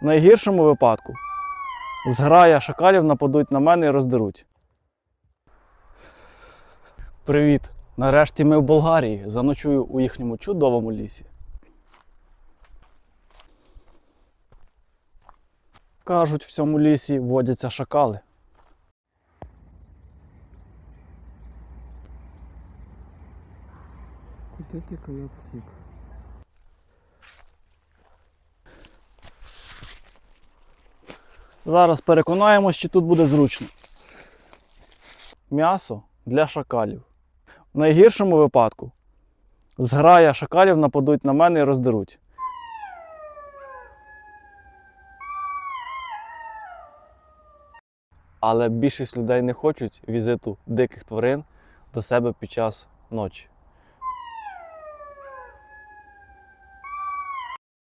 В найгіршому випадку зграя шакалів нападуть на мене і роздеруть. Привіт! Нарешті ми в Болгарії. Заночую у їхньому чудовому лісі. Кажуть, в цьому лісі водяться шакали. Куди ти койот втік? Зараз переконаємось, чи тут буде зручно. М'ясо для шакалів. В найгіршому випадку зграя шакалів нападуть на мене і роздеруть. Але більшість людей не хочуть візиту диких тварин до себе під час ночі.